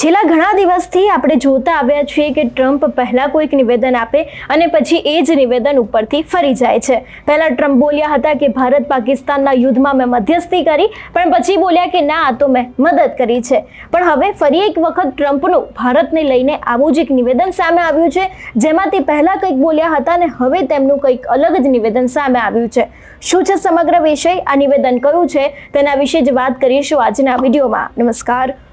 છેલ્લા ઘણા દિવસથી આપણે જોતા આવ્યા છીએ કે ટ્રમ્પ પહેલા કોઈક નિવેદન આપે અને પછી એ જ નિવેદન ઉપરથી ફરી જાય છે. પહેલા ટ્રમ્પ બોલ્યા હતા કે ભારત પાકિસ્તાનના યુદ્ધમાં મેં મધ્યસ્થી કરી, પણ પછી બોલ્યા કે ના, આ તો મેં મદદ કરી છે. પણ હવે ફરી એક વખત ટ્રમ્પનું ભારતને લઈને આવું જ એક નિવેદન સામે આવ્યું છે જેમાં તે પહેલા કંઈક બોલ્યા હતા અને હવે તેમનું કંઈક અલગ જ નિવેદન સામે આવ્યું છે. શું છે સમગ્ર વિષય? આ નિવેદન કયું છે? તેના વિશે જ વાત કરીશું આજના વિડીયોમાં. નમસ્કાર.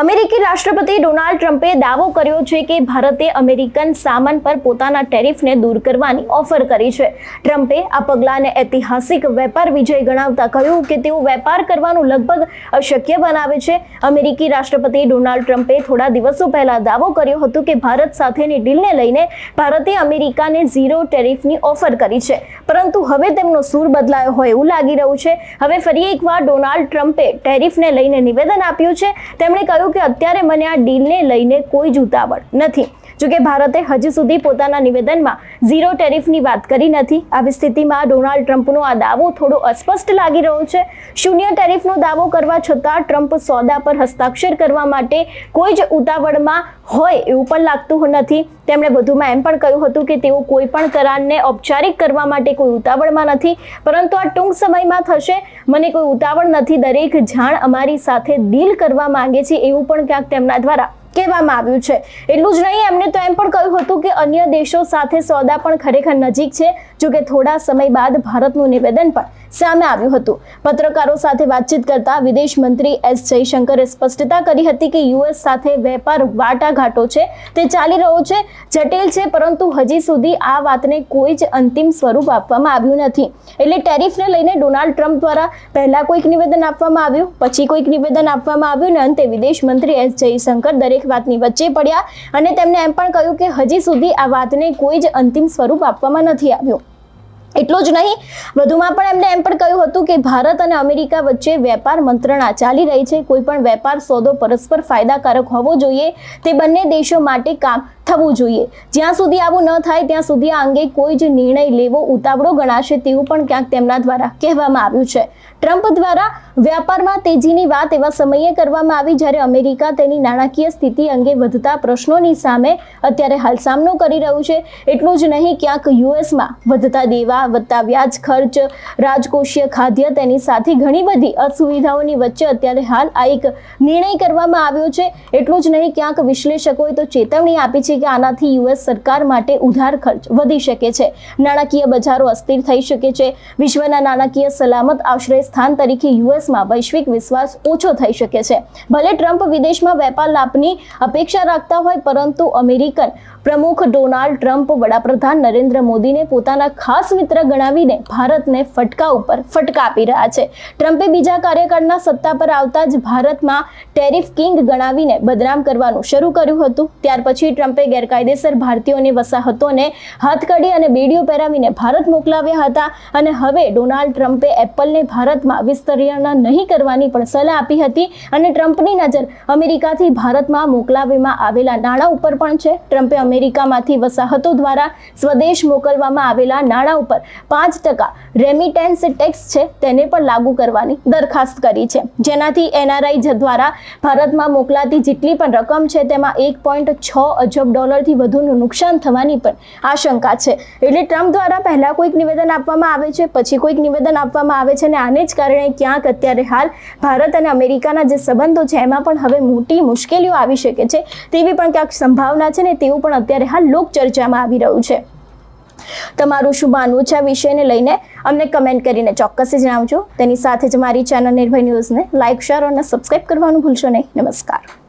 અમેરિકી રાષ્ટ્રપતિ ડોનાલ્ડ ટ્રમ્પે દાવો કર્યો છે કે ભારતે અમેરિકન સામાન પર પોતાના ટેરિફને દૂર કરવાની ઓફર કરી છે. ટ્રમ્પે આ પગલાંને ઐતિહાસિક વેપાર વિજય ગણાવતા કહ્યું કે તેઓ વેપાર કરવાનું લગભગ અશક્ય બનાવે છે. અમેરિકી રાષ્ટ્રપતિ ડોનાલ્ડ ટ્રમ્પે થોડા દિવસો પહેલા દાવો કર્યો હતો કે ભારત સાથેની ડીલને લઈને ભારતે અમેરિકાને ઝીરો ટેરિફની ઓફર કરી છે. પરંતુ હવે તેમનો સૂર બદલાયો હોય એવું લાગી રહ્યું છે. હવે ફરી એકવાર ડોનાલ્ડ ટ્રમ્પે ટેરિફને લઈને નિવેદન આપ્યું છે. તેમણે કહ્યું કે અત્યારે મને આ ડીલને લઈને કોઈ જ ઉતાવળ નથી. જોકે ભારતે હજુ સુધી પોતાના નિવેદનમાં ઝીરો ટેરિફની વાત કરી નથી. આવી સ્થિતિમાં ડોનાલ્ડ ટ્રમ્પનો આ દાવો થોડો અસ્પષ્ટ લાગી રહ્યો છે. શૂન્ય ટેરિફનો દાવો કરવા છતાં ટ્રમ્પ સોદા પર હસ્તાક્ષર કરવા માટે કોઈ જ ઉતાવળમાં હોય એવું પણ લાગતું નથી. તેમણે વધુમાં એમ પણ કહ્યું હતું કે તેઓ કોઈ પણ કરારને ઔપચારિક કરવા માટે કોઈ ઉતાવળમાં નથી, પરંતુ આ ટૂંક સમયમાં થશે. મને કોઈ ઉતાવળ નથી, દરેક જાણ અમારી સાથે ડીલ કરવા માંગે છે એવું પણ ક્યાંક તેમના દ્વારા કહેવામાં આવ્યું છે. એટલું જ નહીં, એમને તો એમ પણ કહ્યું હતું કે અન્ય દેશો સાથે સોદા પણ ખરેખર નજીક છે જો કે થોડા સમય બાદ ભારતનું નિવેદન પણ સામે આવ્યું હતું. પત્રકારો સાથે વાતચીત કરતા વિદેશ મંત્રી એસ જયશંકરે સ્પષ્ટતા કરી હતી કે યુએસ સાથે વેપાર વાટાઘાટો છે, તે ચાલી રહ્યો છે, જટિલ છે, પરંતુ હજી સુધી આ વાતને કોઈ જ અંતિમ સ્વરૂપ આપવામાં આવ્યું નથી. એટલે ટેરિફને લઈને ડોનાલ્ડ ટ્રમ્પ દ્વારા પહેલા કોઈક નિવેદન આપવામાં આવ્યું, પછી કોઈક નિવેદન આપવામાં આવ્યું અને અંતે વિદેશ મંત્રી એસ જયશંકર દરેક વાતની વચ્ચે પડ્યા અને તેમણે એમ પણ કહ્યું કે હજી સુધી આ વાતને કોઈ જ અંતિમ સ્વરૂપ આપવામાં નથી આવ્યું. એટલું જ નહીં, વધુમાં પણ એમણે એમ પણ કહ્યું હતું કે ભારત અને અમેરિકા વચ્ચે વેપાર મંત્રણા ચાલી રહી છે. કોઈ પણ વેપાર સોદો પરસ્પર ફાયદાકારક હોવો જોઈએ. તે બંને દેશો માટે કામ થવું જોઈએ. જ્યાં સુધી આવું ન થાય, ત્યાં સુધી આ અંગે કોઈ જ નિર્ણય લેવો ઉતાવળો ગણાશે તેવું પણ ક્યાંક તેમના દ્વારા કહેવામાં આવ્યું છે. ટ્રમ્પ દ્વારા વ્યાપારમાં તેજીની વાત એવા સમયે કરવામાં આવી જ્યારે અમેરિકા તેની નાણાકીય સ્થિતિ અંગે વધતા પ્રશ્નોની સામે અત્યારે હાલ સામનો કરી રહ્યું છે. એટલું જ નહીં, ક્યાંક યુએસમાં વધતા દેવા, વધતા વ્યાજ ખર્ચ, રાજકોષીય ખાદ્ય તેની સાથે ઘણી બધી અસુવિધાઓની વચ્ચે અત્યારે હાલ આ એક નિર્ણય કરવામાં આવ્યો છે. એટલું જ નહીં, ક્યાંક વિશ્લેષકોએ તો ચેતવણી આપી છે કે આનાથી યુએસ સરકાર માટે ઉધાર ખર્ચ વધી શકે છે. નાણાકીય બજારો અસ્થિર થઈ શકે છે. વિશ્વના નાણાકીય સલામત આશ્રય સ્થાન તરીકે યુએસમાં વૈશ્વિક વિશ્વાસ ઓછો થઈ શકે છે. ભલે ટ્રમ્પ વિદેશમાં વેપાર લાભની અપેક્ષા રાખતા હોય, પરંતુ અમેરિકન પ્રમુખ ડોનાલ્ડ ટ્રમ્પ, વડાપ્રધાન નરેન્દ્ર મોદીને પોતાના ખાસ મિત્ર ગણાવીને ભારતને ફટકા ઉપર ફટકા આપી રહ્યા છે. ટ્રમ્પે બીજા કાર્યકાળના સત્તા પર આવતા જ ભારતમાં ટેરિફ કિંગ ગણાવીને બદનામ કરવાનું શરૂ કર્યું હતું. ત્યાર પછી ટ્રમ્પે ગેરકાયદેસર ભારતીયોની વસાહતોને હાથકડી અને બેડીઓ પહેરાવીને ભારત મોકલાવ્યા હતા. અને હવે ડોનાલ્ડ ટ્રમ્પે એપલને ભારતમાં વિસ્તરણ નહીં કરવાની પણ સલાહ આપી હતી અને ટ્રમ્પની નજર અમેરિકાથી ભારતમાં મોકલાવવામાં આવેલા નાણાં ઉપર પણ છે. ટ્રમ્પે અમેરિકામાંથી વસાહતો દ્વારા સ્વદેશ મોકલવામાં આવેલા નાણાં ઉપર પાંચ ટકા રેમિટેન્સ ટેક્સ છે તેને પણ લાગુ કરવાની દરખાસ્ત કરી છે. જેનાથી એનઆરઆઈ દ્વારા ભારતમાં મોકલાતી જેટલી પણ રકમ છે તેમાં એક પોઈન્ટ છ અજબ ડોલરથી વધુનું નુકસાન થવાની પણ આશંકા છે. એટલે ટ્રમ્પ દ્વારા પહેલાં કોઈક નિવેદન આપવામાં આવે છે, પછી કોઈક નિવેદન આપવામાં આવે છે અને આને જ કારણે ક્યાંક અત્યારે હાલ ભારત અને અમેરિકાના જે સંબંધો છે, એમાં પણ હવે મોટી મુશ્કેલીઓ આવી શકે છે. તેવી પણ ક્યાંક સંભાવના છે ને તેવું પણ અત્યારે હાલ લોક ચર્ચામાં આવી રહ્યું છે. તમારું શું માનવું છે આ વિષયને લઈને? અમને કમેન્ટ કરીને ચોક્કસ જણાવજો. તેની સાથે જ મારી ચેનલ નિર્ભય ન્યૂઝને લાઇક શેર અને સબસ્ક્રાઇબ કરવાનું ભૂલશો નહીં. નમસ્કાર.